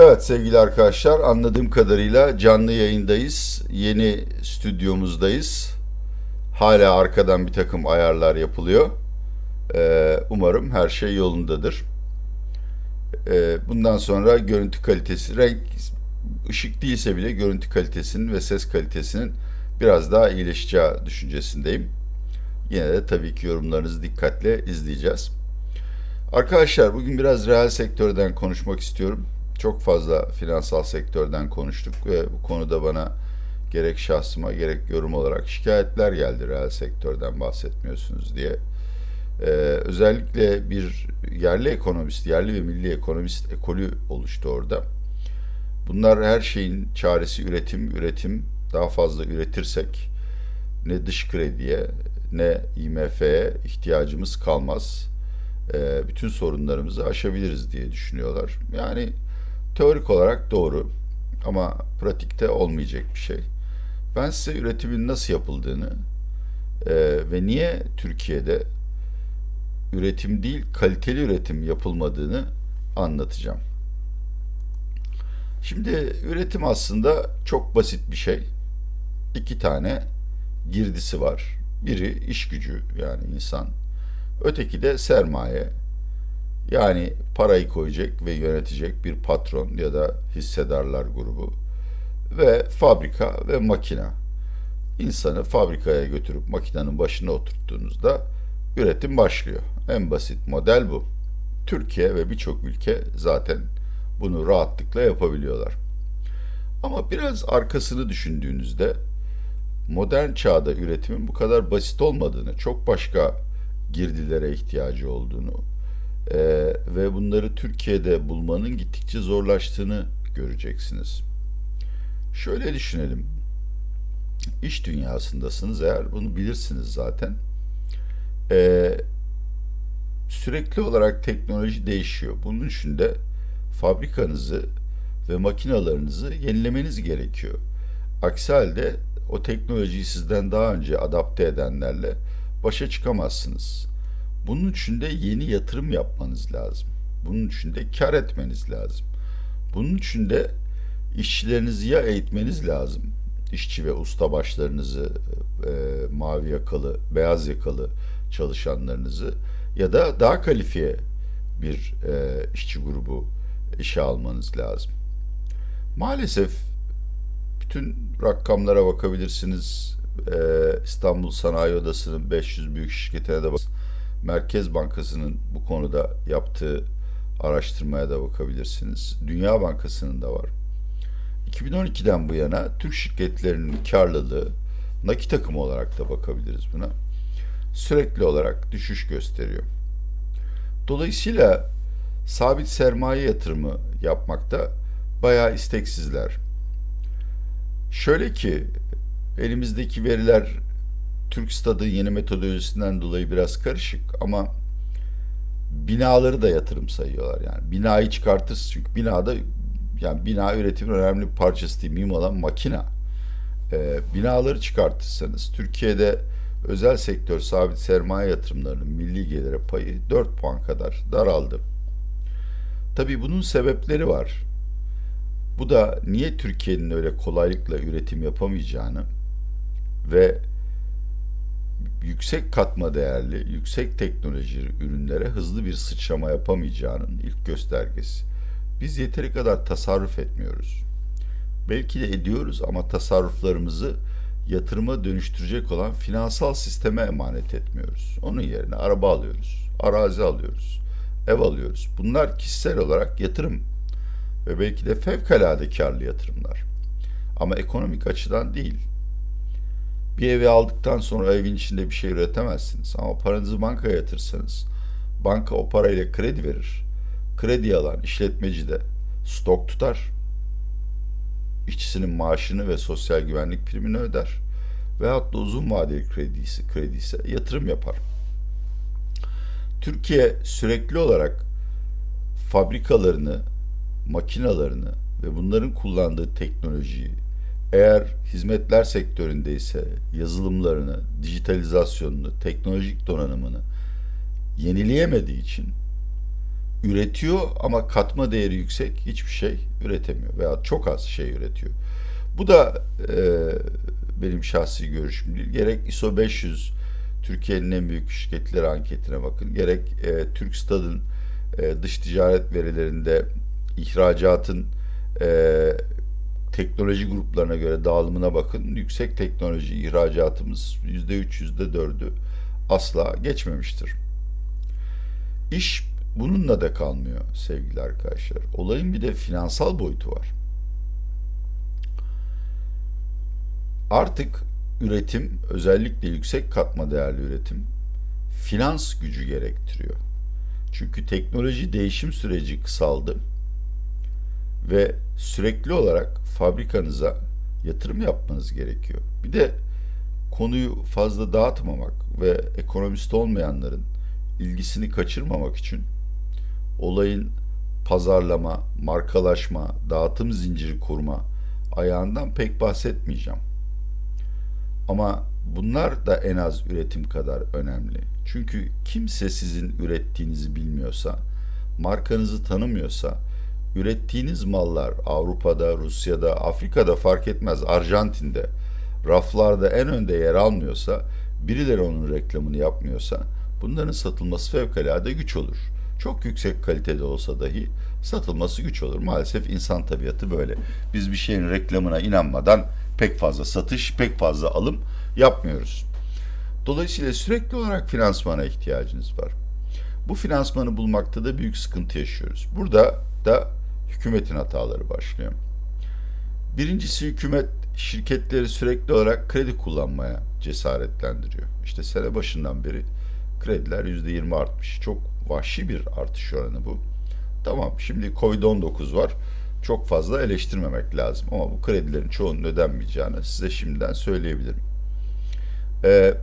Evet sevgili arkadaşlar anladığım kadarıyla canlı yayındayız. Yeni stüdyomuzdayız. Hala arkadan bir takım ayarlar yapılıyor. Ee, umarım her şey yolundadır. Ee, bundan sonra görüntü kalitesi, renk, ışık değilse bile görüntü kalitesinin ve ses kalitesinin biraz daha iyileşeceği düşüncesindeyim. Yine de tabii ki yorumlarınızı dikkatle izleyeceğiz. Arkadaşlar bugün biraz reel sektörden konuşmak istiyorum. Çok fazla finansal sektörden konuştuk ve bu konuda bana gerek şahsıma gerek yorum olarak şikayetler geldi reel sektörden bahsetmiyorsunuz diye. Ee, özellikle bir yerli ekonomist, yerli ve milli ekonomist ekolü oluştu orada. Bunlar her şeyin çaresi üretim, üretim. Daha fazla üretirsek ne dış krediye ne IMF'ye ihtiyacımız kalmaz. Ee, bütün sorunlarımızı aşabiliriz diye düşünüyorlar. Yani teorik olarak doğru ama pratikte olmayacak bir şey. Ben size üretimin nasıl yapıldığını e, ve niye Türkiye'de üretim değil kaliteli üretim yapılmadığını anlatacağım. Şimdi üretim aslında çok basit bir şey. İki tane girdisi var. Biri iş gücü yani insan. Öteki de sermaye. Yani parayı koyacak ve yönetecek bir patron ya da hissedarlar grubu ve fabrika ve makina. İnsanı fabrikaya götürüp makinenin başına oturttuğunuzda üretim başlıyor. En basit model bu. Türkiye ve birçok ülke zaten bunu rahatlıkla yapabiliyorlar. Ama biraz arkasını düşündüğünüzde modern çağda üretimin bu kadar basit olmadığını, çok başka girdilere ihtiyacı olduğunu e, ve bunları Türkiye'de bulmanın gittikçe zorlaştığını göreceksiniz. Şöyle düşünelim. İş dünyasındasınız eğer bunu bilirsiniz zaten. E, sürekli olarak teknoloji değişiyor. Bunun için de fabrikanızı ve makinalarınızı yenilemeniz gerekiyor. Aksi halde o teknolojiyi sizden daha önce adapte edenlerle başa çıkamazsınız. Bunun için de yeni yatırım yapmanız lazım. Bunun için de kar etmeniz lazım. Bunun için de işçilerinizi ya eğitmeniz lazım. İşçi ve ustabaşlarınızı, e, mavi yakalı, beyaz yakalı çalışanlarınızı ya da daha kalifiye bir e, işçi grubu işe almanız lazım. Maalesef bütün rakamlara bakabilirsiniz. Ee, İstanbul Sanayi Odası'nın 500 büyük şirketine de bak. Merkez Bankası'nın bu konuda yaptığı araştırmaya da bakabilirsiniz. Dünya Bankası'nın da var. 2012'den bu yana Türk şirketlerinin karlılığı nakit akımı olarak da bakabiliriz buna. Sürekli olarak düşüş gösteriyor. Dolayısıyla sabit sermaye yatırımı yapmakta bayağı isteksizler. Şöyle ki elimizdeki veriler Türk Stad'ın yeni metodolojisinden dolayı biraz karışık ama binaları da yatırım sayıyorlar yani. Binayı çıkartırsın çünkü binada yani bina üretimin önemli bir parçası değil miyim olan makina. Ee, binaları çıkartırsanız Türkiye'de özel sektör sabit sermaye yatırımlarının milli gelire payı 4 puan kadar daraldı. Tabii bunun sebepleri var. Bu da niye Türkiye'nin öyle kolaylıkla üretim yapamayacağını ve yüksek katma değerli, yüksek teknoloji ürünlere hızlı bir sıçrama yapamayacağının ilk göstergesi. Biz yeteri kadar tasarruf etmiyoruz. Belki de ediyoruz ama tasarruflarımızı yatırıma dönüştürecek olan finansal sisteme emanet etmiyoruz. Onun yerine araba alıyoruz, arazi alıyoruz, ev alıyoruz. Bunlar kişisel olarak yatırım ve belki de fevkalade karlı yatırımlar. Ama ekonomik açıdan değil. Bir evi aldıktan sonra evin içinde bir şey üretemezsiniz. Ama paranızı bankaya yatırsanız banka o parayla kredi verir. Kredi alan işletmeci de stok tutar. İşçisinin maaşını ve sosyal güvenlik primini öder. Veyahut da uzun vadeli kredisi, krediyse yatırım yapar. Türkiye sürekli olarak fabrikalarını, makinalarını ve bunların kullandığı teknolojiyi eğer hizmetler sektöründeyse yazılımlarını, dijitalizasyonunu, teknolojik donanımını yenileyemediği için üretiyor ama katma değeri yüksek hiçbir şey üretemiyor veya çok az şey üretiyor. Bu da e, benim şahsi görüşüm değil. Gerek ISO 500 Türkiye'nin en büyük şirketleri anketine bakın. Gerek e, Türkstad'ın e, dış ticaret verilerinde ihracatın e, teknoloji gruplarına göre dağılımına bakın. Yüksek teknoloji ihracatımız %3, %4'ü asla geçmemiştir. İş bununla da kalmıyor sevgili arkadaşlar. Olayın bir de finansal boyutu var. Artık üretim, özellikle yüksek katma değerli üretim finans gücü gerektiriyor. Çünkü teknoloji değişim süreci kısaldı ve sürekli olarak fabrikanıza yatırım yapmanız gerekiyor. Bir de konuyu fazla dağıtmamak ve ekonomist olmayanların ilgisini kaçırmamak için olayın pazarlama, markalaşma, dağıtım zinciri kurma ayağından pek bahsetmeyeceğim. Ama bunlar da en az üretim kadar önemli. Çünkü kimse sizin ürettiğinizi bilmiyorsa, markanızı tanımıyorsa, ürettiğiniz mallar Avrupa'da, Rusya'da, Afrika'da fark etmez, Arjantin'de raflarda en önde yer almıyorsa, birileri onun reklamını yapmıyorsa bunların satılması fevkalade güç olur. Çok yüksek kalitede olsa dahi satılması güç olur. Maalesef insan tabiatı böyle. Biz bir şeyin reklamına inanmadan pek fazla satış, pek fazla alım yapmıyoruz. Dolayısıyla sürekli olarak finansmana ihtiyacınız var. Bu finansmanı bulmakta da büyük sıkıntı yaşıyoruz. Burada da hükümetin hataları başlıyor. Birincisi hükümet şirketleri sürekli olarak kredi kullanmaya cesaretlendiriyor. İşte sene başından beri krediler %20 artmış. Çok vahşi bir artış oranı bu. Tamam şimdi Covid-19 var. Çok fazla eleştirmemek lazım ama bu kredilerin çoğunun ödenmeyeceğini size şimdiden söyleyebilirim. Ee,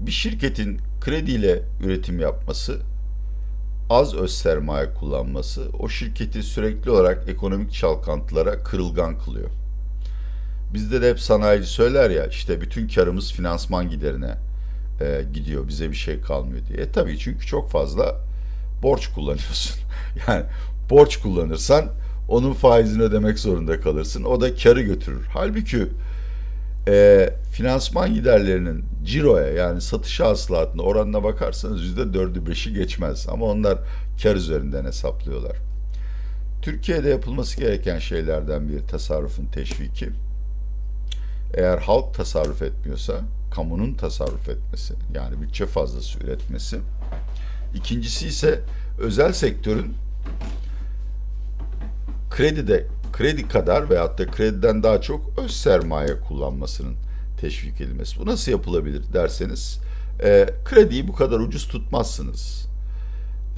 bir şirketin krediyle üretim yapması, az öz sermaye kullanması o şirketi sürekli olarak ekonomik çalkantılara kırılgan kılıyor. Bizde de hep sanayici söyler ya işte bütün karımız finansman giderine e, gidiyor bize bir şey kalmıyor diye. E, tabii çünkü çok fazla borç kullanıyorsun. yani borç kullanırsan onun faizini ödemek zorunda kalırsın. O da karı götürür. Halbuki e, finansman giderlerinin ciroya yani satış hasılatına oranına bakarsanız yüzde dördü beşi geçmez. Ama onlar kar üzerinden hesaplıyorlar. Türkiye'de yapılması gereken şeylerden bir tasarrufun teşviki. Eğer halk tasarruf etmiyorsa kamunun tasarruf etmesi yani bütçe fazlası üretmesi. İkincisi ise özel sektörün kredide kredi kadar veyahut da krediden daha çok öz sermaye kullanmasının teşvik edilmesi. Bu nasıl yapılabilir derseniz e, krediyi bu kadar ucuz tutmazsınız.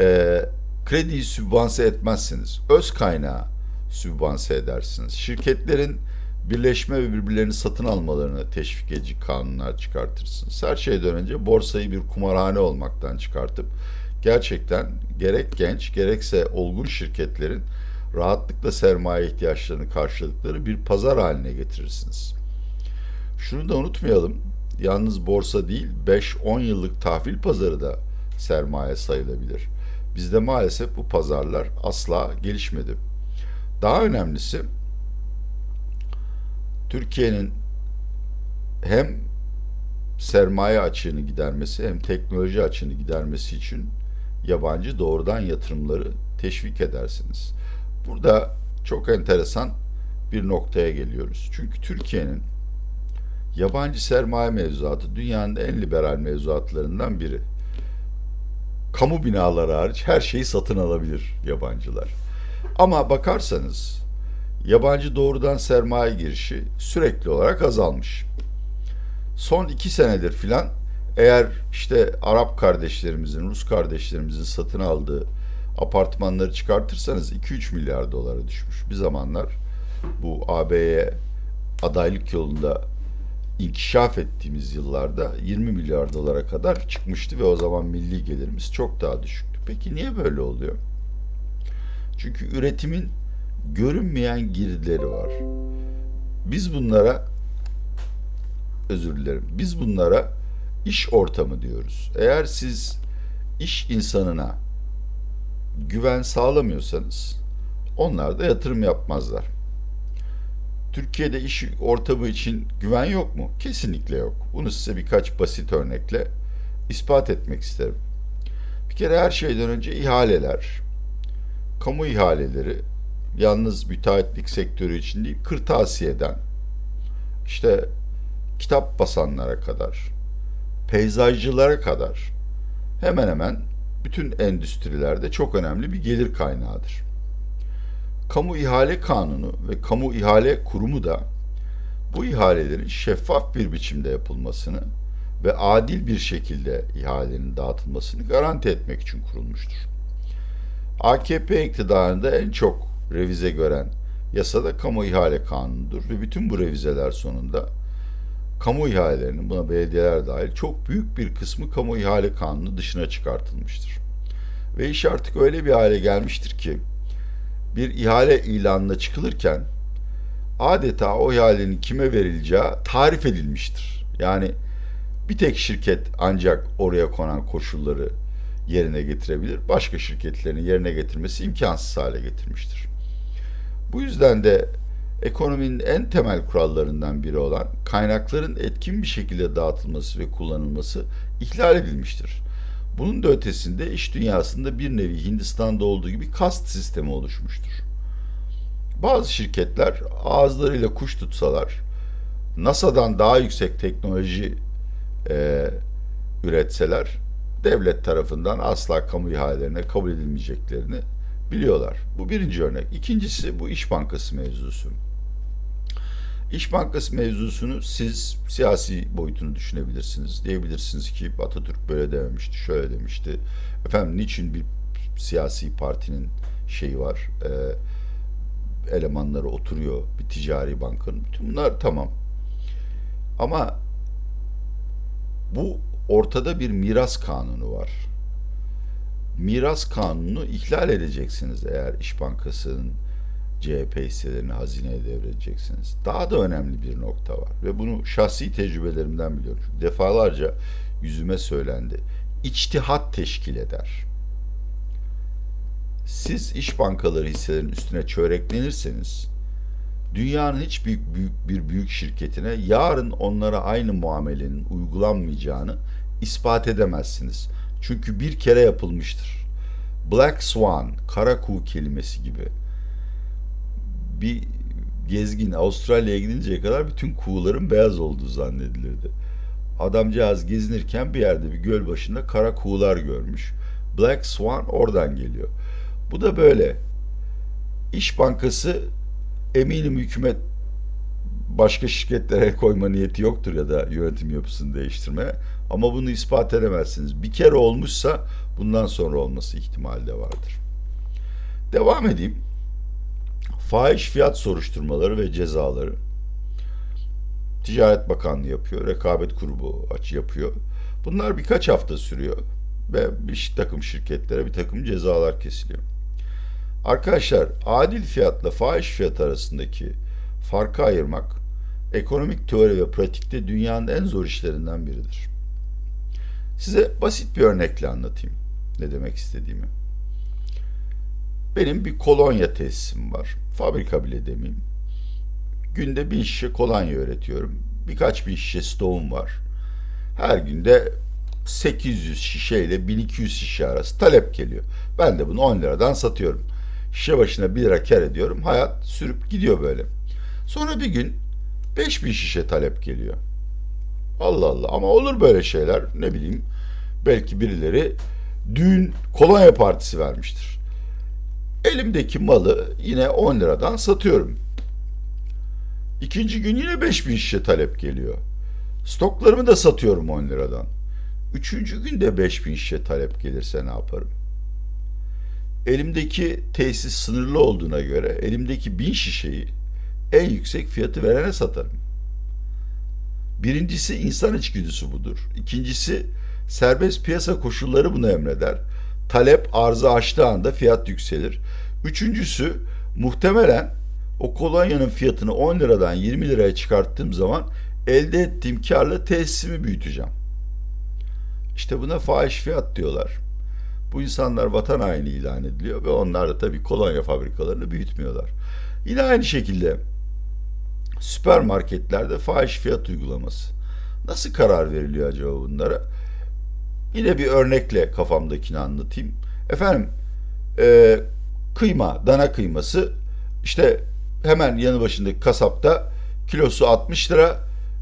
E, krediyi sübvanse etmezsiniz. Öz kaynağı sübvanse edersiniz. Şirketlerin birleşme ve birbirlerini satın almalarını teşvik edici kanunlar çıkartırsınız. Her şeyden önce borsayı bir kumarhane olmaktan çıkartıp gerçekten gerek genç gerekse olgun şirketlerin rahatlıkla sermaye ihtiyaçlarını karşıladıkları bir pazar haline getirirsiniz. Şunu da unutmayalım. Yalnız borsa değil 5-10 yıllık tahvil pazarı da sermaye sayılabilir. Bizde maalesef bu pazarlar asla gelişmedi. Daha önemlisi Türkiye'nin hem sermaye açığını gidermesi hem teknoloji açığını gidermesi için yabancı doğrudan yatırımları teşvik edersiniz. Burada çok enteresan bir noktaya geliyoruz. Çünkü Türkiye'nin yabancı sermaye mevzuatı dünyanın en liberal mevzuatlarından biri. Kamu binaları hariç her şeyi satın alabilir yabancılar. Ama bakarsanız yabancı doğrudan sermaye girişi sürekli olarak azalmış. Son iki senedir filan eğer işte Arap kardeşlerimizin, Rus kardeşlerimizin satın aldığı apartmanları çıkartırsanız 2-3 milyar dolara düşmüş. Bir zamanlar bu AB'ye adaylık yolunda inkişaf ettiğimiz yıllarda 20 milyar dolara kadar çıkmıştı ve o zaman milli gelirimiz çok daha düşüktü. Peki niye böyle oluyor? Çünkü üretimin görünmeyen girdileri var. Biz bunlara özür dilerim. Biz bunlara iş ortamı diyoruz. Eğer siz iş insanına güven sağlamıyorsanız onlar da yatırım yapmazlar. Türkiye'de iş ortamı için güven yok mu? Kesinlikle yok. Bunu size birkaç basit örnekle ispat etmek isterim. Bir kere her şeyden önce ihaleler, kamu ihaleleri yalnız müteahhitlik sektörü için değil, kırtasiyeden, işte kitap basanlara kadar, peyzajcılara kadar hemen hemen bütün endüstrilerde çok önemli bir gelir kaynağıdır. Kamu ihale kanunu ve kamu ihale kurumu da bu ihalelerin şeffaf bir biçimde yapılmasını ve adil bir şekilde ihalenin dağıtılmasını garanti etmek için kurulmuştur. AKP iktidarında en çok revize gören yasada kamu ihale kanunudur ve bütün bu revizeler sonunda kamu ihalelerinin buna belediyeler dahil çok büyük bir kısmı kamu ihale kanunu dışına çıkartılmıştır. Ve iş artık öyle bir hale gelmiştir ki bir ihale ilanına çıkılırken adeta o ihalenin kime verileceği tarif edilmiştir. Yani bir tek şirket ancak oraya konan koşulları yerine getirebilir. Başka şirketlerin yerine getirmesi imkansız hale getirmiştir. Bu yüzden de ekonominin en temel kurallarından biri olan kaynakların etkin bir şekilde dağıtılması ve kullanılması ihlal edilmiştir. Bunun da ötesinde iş dünyasında bir nevi Hindistan'da olduğu gibi kast sistemi oluşmuştur. Bazı şirketler ağızlarıyla kuş tutsalar, NASA'dan daha yüksek teknoloji e, üretseler, devlet tarafından asla kamu ihalelerine kabul edilmeyeceklerini biliyorlar. Bu birinci örnek. İkincisi bu İş Bankası mevzusu. İş Bankası mevzusunu siz siyasi boyutunu düşünebilirsiniz. Diyebilirsiniz ki Atatürk böyle dememişti, şöyle demişti. Efendim niçin bir siyasi partinin şeyi var, e, elemanları oturuyor bir ticari bankanın. Bütün bunlar tamam. Ama bu ortada bir miras kanunu var. Miras kanunu ihlal edeceksiniz eğer İş Bankası'nın CHP hisselerini hazineye devredeceksiniz. Daha da önemli bir nokta var ve bunu şahsi tecrübelerimden biliyorum. Defalarca yüzüme söylendi. İçtihat teşkil eder. Siz iş bankaları hisselerinin üstüne çöreklenirseniz dünyanın hiç büyük, büyük bir büyük şirketine yarın onlara aynı muamelenin uygulanmayacağını ispat edemezsiniz. Çünkü bir kere yapılmıştır. Black Swan, kara kuğu kelimesi gibi bir gezgin Avustralya'ya gidinceye kadar bütün kuğuların beyaz olduğu zannedilirdi. Adamcağız gezinirken bir yerde bir göl başında kara kuğular görmüş. Black Swan oradan geliyor. Bu da böyle. İş Bankası eminim hükümet başka şirketlere koyma niyeti yoktur ya da yönetim yapısını değiştirmeye. Ama bunu ispat edemezsiniz. Bir kere olmuşsa bundan sonra olması ihtimali de vardır. Devam edeyim. Fahiş fiyat soruşturmaları ve cezaları Ticaret Bakanlığı yapıyor, Rekabet Kurumu açı yapıyor. Bunlar birkaç hafta sürüyor ve bir takım şirketlere bir takım cezalar kesiliyor. Arkadaşlar adil fiyatla fahiş fiyat arasındaki farkı ayırmak ekonomik teori ve pratikte dünyanın en zor işlerinden biridir. Size basit bir örnekle anlatayım ne demek istediğimi. Benim bir kolonya tesisim var. Fabrika bile demeyeyim. Günde bin şişe kolonya üretiyorum. Birkaç bin şişe stoğum var. Her günde 800 şişe ile 1200 şişe arası talep geliyor. Ben de bunu 10 liradan satıyorum. Şişe başına 1 lira kar ediyorum. Hayat sürüp gidiyor böyle. Sonra bir gün 5000 şişe talep geliyor. Allah Allah ama olur böyle şeyler ne bileyim. Belki birileri düğün kolonya partisi vermiştir. Elimdeki malı yine 10 liradan satıyorum. İkinci gün yine 5000 şişe talep geliyor. Stoklarımı da satıyorum 10 liradan. Üçüncü günde 5000 şişe talep gelirse ne yaparım? Elimdeki tesis sınırlı olduğuna göre elimdeki 1000 şişeyi en yüksek fiyatı verene satarım. Birincisi insan içgüdüsü budur. İkincisi serbest piyasa koşulları bunu emreder. Talep arzı aştığı anda fiyat yükselir. Üçüncüsü muhtemelen o kolonyanın fiyatını 10 liradan 20 liraya çıkarttığım zaman elde ettiğim karla tesisimi büyüteceğim. İşte buna fahiş fiyat diyorlar. Bu insanlar vatan haini ilan ediliyor ve onlar da tabii kolonya fabrikalarını büyütmüyorlar. Yine aynı şekilde süpermarketlerde fahiş fiyat uygulaması. Nasıl karar veriliyor acaba bunlara? Yine bir örnekle kafamdakini anlatayım. Efendim e, kıyma, dana kıyması işte hemen yanı başındaki kasapta kilosu 60 lira.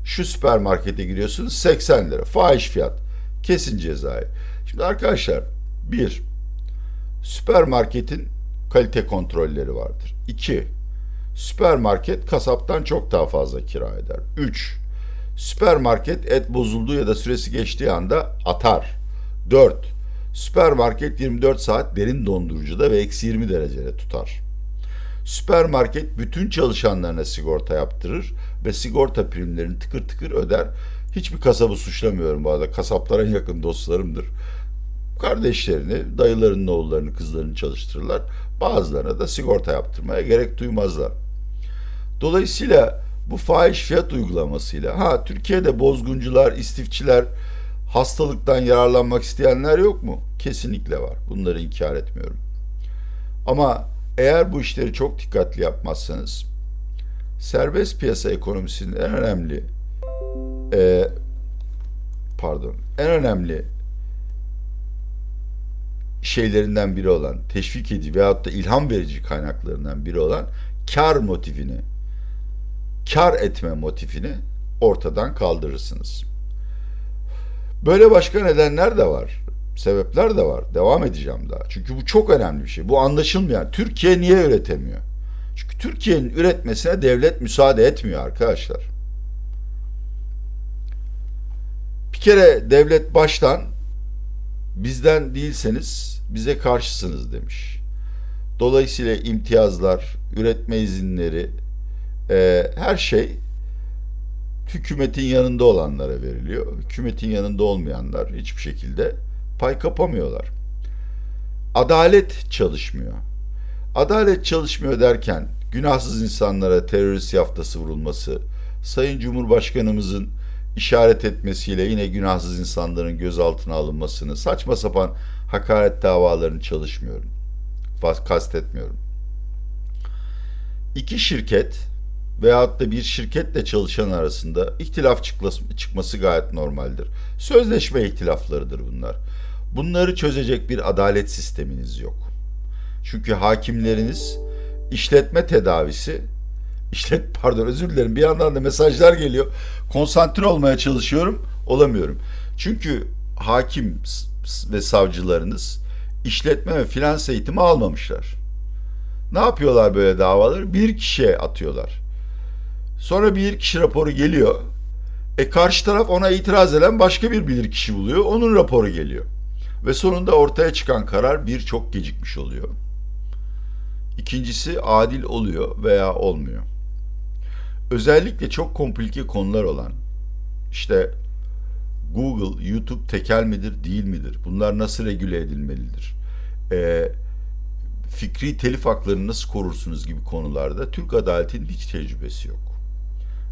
Şu süpermarkete giriyorsunuz 80 lira. Fahiş fiyat. Kesin cezayı. Şimdi arkadaşlar bir süpermarketin kalite kontrolleri vardır. İki süpermarket kasaptan çok daha fazla kira eder. Üç süpermarket et bozulduğu ya da süresi geçtiği anda atar. 4. Süpermarket 24 saat derin dondurucuda ve eksi 20 derecede tutar. Süpermarket bütün çalışanlarına sigorta yaptırır ve sigorta primlerini tıkır tıkır öder. Hiçbir kasabı suçlamıyorum bu arada. Kasaplara yakın dostlarımdır. Kardeşlerini, dayılarının oğullarını, kızlarını çalıştırırlar. Bazılarına da sigorta yaptırmaya gerek duymazlar. Dolayısıyla bu fahiş fiyat uygulamasıyla ha Türkiye'de bozguncular, istifçiler, hastalıktan yararlanmak isteyenler yok mu? Kesinlikle var. Bunları inkar etmiyorum. Ama eğer bu işleri çok dikkatli yapmazsanız serbest piyasa ekonomisinin en önemli e, pardon en önemli şeylerinden biri olan teşvik edici veyahut da ilham verici kaynaklarından biri olan kar motifini kar etme motifini ortadan kaldırırsınız. Böyle başka nedenler de var. Sebepler de var. Devam edeceğim daha. Çünkü bu çok önemli bir şey. Bu anlaşılmayan. Türkiye niye üretemiyor? Çünkü Türkiye'nin üretmesine devlet müsaade etmiyor arkadaşlar. Bir kere devlet baştan bizden değilseniz bize karşısınız demiş. Dolayısıyla imtiyazlar, üretme izinleri, e, her şey hükümetin yanında olanlara veriliyor. Hükümetin yanında olmayanlar hiçbir şekilde pay kapamıyorlar. Adalet çalışmıyor. Adalet çalışmıyor derken günahsız insanlara terörist yaftası vurulması, Sayın Cumhurbaşkanımızın işaret etmesiyle yine günahsız insanların gözaltına alınmasını, saçma sapan hakaret davalarını çalışmıyorum. Kastetmiyorum. İki şirket veyahut da bir şirketle çalışan arasında ihtilaf çıkması gayet normaldir. Sözleşme ihtilaflarıdır bunlar. Bunları çözecek bir adalet sisteminiz yok. Çünkü hakimleriniz işletme tedavisi işlet pardon özür dilerim bir yandan da mesajlar geliyor. Konsantre olmaya çalışıyorum, olamıyorum. Çünkü hakim ve savcılarınız işletme ve finans eğitimi almamışlar. Ne yapıyorlar böyle davaları? Bir kişiye atıyorlar. Sonra bir kişi raporu geliyor. E karşı taraf ona itiraz eden başka bir bilirkişi buluyor. Onun raporu geliyor. Ve sonunda ortaya çıkan karar bir çok gecikmiş oluyor. İkincisi adil oluyor veya olmuyor. Özellikle çok komplike konular olan işte Google, YouTube tekel midir, değil midir? Bunlar nasıl regüle edilmelidir? Ee, fikri telif haklarını nasıl korursunuz gibi konularda Türk adaletinin hiç tecrübesi yok.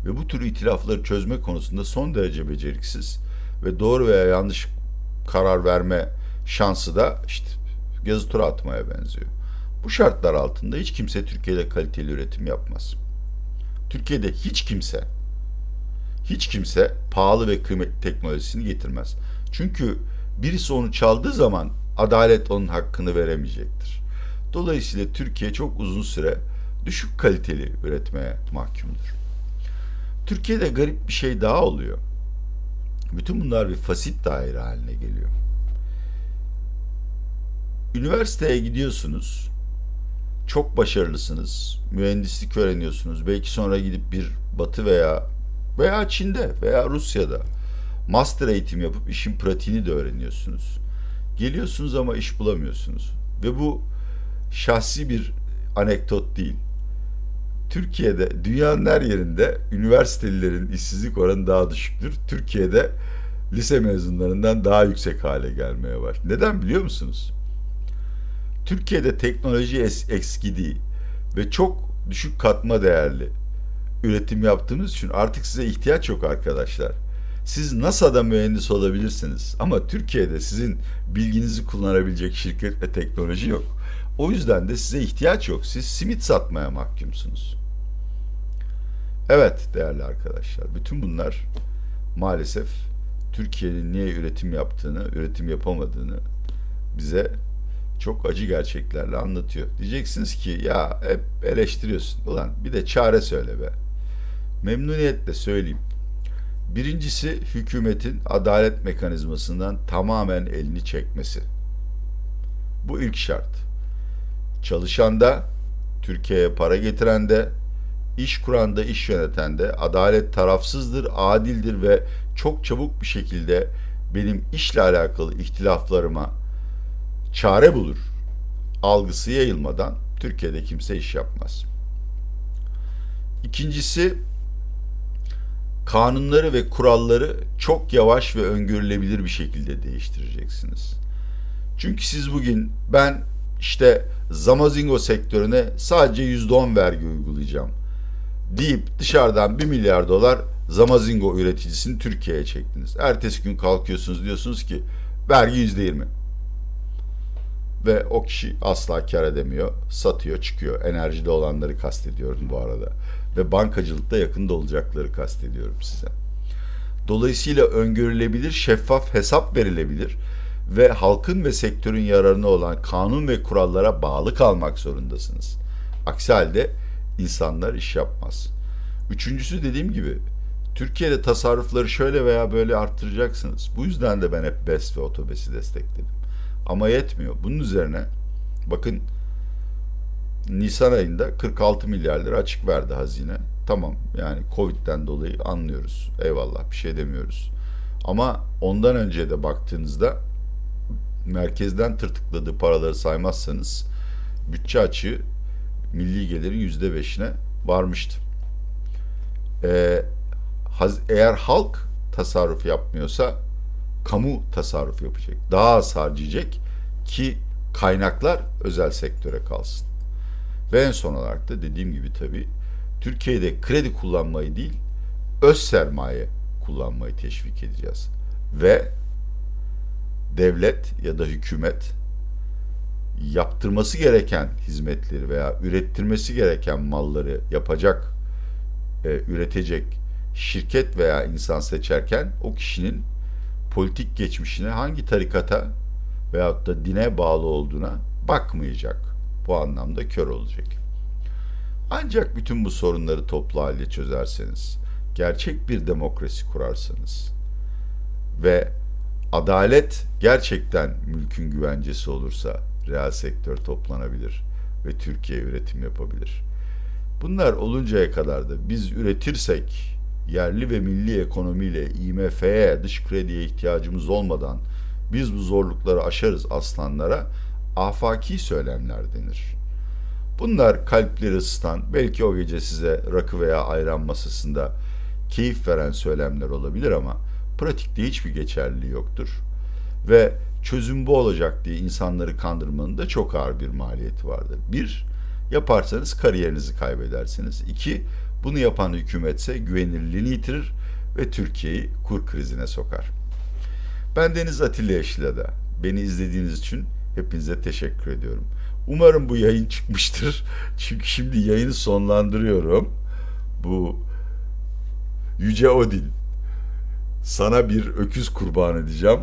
Ve bu tür itilafları çözme konusunda son derece beceriksiz ve doğru veya yanlış karar verme şansı da işte yazı tura atmaya benziyor. Bu şartlar altında hiç kimse Türkiye'de kaliteli üretim yapmaz. Türkiye'de hiç kimse hiç kimse pahalı ve kıymetli teknolojisini getirmez. Çünkü birisi onu çaldığı zaman adalet onun hakkını veremeyecektir. Dolayısıyla Türkiye çok uzun süre düşük kaliteli üretmeye mahkumdur. Türkiye'de garip bir şey daha oluyor. Bütün bunlar bir fasit daire haline geliyor. Üniversiteye gidiyorsunuz. Çok başarılısınız. Mühendislik öğreniyorsunuz. Belki sonra gidip bir Batı veya veya Çin'de veya Rusya'da master eğitim yapıp işin pratiğini de öğreniyorsunuz. Geliyorsunuz ama iş bulamıyorsunuz. Ve bu şahsi bir anekdot değil. Türkiye'de dünyanın her yerinde üniversitelilerin işsizlik oranı daha düşüktür. Türkiye'de lise mezunlarından daha yüksek hale gelmeye var. Neden biliyor musunuz? Türkiye'de teknoloji eskidi ve çok düşük katma değerli üretim yaptığımız için artık size ihtiyaç yok arkadaşlar. Siz NASA'da mühendis olabilirsiniz ama Türkiye'de sizin bilginizi kullanabilecek şirket ve teknoloji yok. O yüzden de size ihtiyaç yok. Siz simit satmaya mahkumsunuz. Evet değerli arkadaşlar, bütün bunlar maalesef Türkiye'nin niye üretim yaptığını, üretim yapamadığını bize çok acı gerçeklerle anlatıyor. Diyeceksiniz ki ya hep eleştiriyorsun. Ulan bir de çare söyle be. Memnuniyetle söyleyeyim. Birincisi hükümetin adalet mekanizmasından tamamen elini çekmesi. Bu ilk şart. Çalışanda, Türkiye'ye para getirende, iş kuranda, iş yönetende adalet tarafsızdır, adildir ve çok çabuk bir şekilde benim işle alakalı ihtilaflarıma çare bulur. Algısı yayılmadan Türkiye'de kimse iş yapmaz. İkincisi kanunları ve kuralları çok yavaş ve öngörülebilir bir şekilde değiştireceksiniz. Çünkü siz bugün ben işte Zamazingo sektörüne sadece %10 vergi uygulayacağım deyip dışarıdan 1 milyar dolar Zamazingo üreticisini Türkiye'ye çektiniz. Ertesi gün kalkıyorsunuz diyorsunuz ki vergi %20. Ve o kişi asla kar edemiyor, satıyor, çıkıyor. Enerjide olanları kastediyorum bu arada. Ve bankacılıkta yakında olacakları kastediyorum size. Dolayısıyla öngörülebilir, şeffaf hesap verilebilir ve halkın ve sektörün yararına olan kanun ve kurallara bağlı kalmak zorundasınız. Aksi halde insanlar iş yapmaz. Üçüncüsü dediğim gibi Türkiye'de tasarrufları şöyle veya böyle arttıracaksınız. Bu yüzden de ben hep BES ve otobesi destekledim. Ama yetmiyor. Bunun üzerine bakın Nisan ayında 46 milyar lira açık verdi hazine. Tamam yani Covid'den dolayı anlıyoruz. Eyvallah bir şey demiyoruz. Ama ondan önce de baktığınızda merkezden tırtıkladığı paraları saymazsanız bütçe açığı milli gelirin yüzde beşine varmıştı. Ee, eğer halk tasarruf yapmıyorsa kamu tasarruf yapacak. Daha az harcayacak ki kaynaklar özel sektöre kalsın. Ve en son olarak da dediğim gibi tabii Türkiye'de kredi kullanmayı değil, öz sermaye kullanmayı teşvik edeceğiz. Ve devlet ya da hükümet yaptırması gereken hizmetleri veya ürettirmesi gereken malları yapacak, e, üretecek şirket veya insan seçerken o kişinin politik geçmişine hangi tarikata veyahut da dine bağlı olduğuna bakmayacak. Bu anlamda kör olacak. Ancak bütün bu sorunları toplu halde çözerseniz, gerçek bir demokrasi kurarsanız ve adalet gerçekten mülkün güvencesi olursa reel sektör toplanabilir ve Türkiye üretim yapabilir. Bunlar oluncaya kadar da biz üretirsek yerli ve milli ekonomiyle IMF'ye, dış krediye ihtiyacımız olmadan biz bu zorlukları aşarız aslanlara afaki söylemler denir. Bunlar kalpleri ısıtan, belki o gece size rakı veya ayran masasında keyif veren söylemler olabilir ama pratikte hiçbir geçerliliği yoktur. Ve çözüm bu olacak diye insanları kandırmanın da çok ağır bir maliyeti vardır. Bir, yaparsanız kariyerinizi kaybedersiniz. İki, bunu yapan hükümetse güvenilirliğini yitirir ve Türkiye'yi kur krizine sokar. Ben Deniz Atilla Yeşilada. Beni izlediğiniz için hepinize teşekkür ediyorum. Umarım bu yayın çıkmıştır. Çünkü şimdi yayını sonlandırıyorum. Bu Yüce Odin sana bir öküz kurban edeceğim.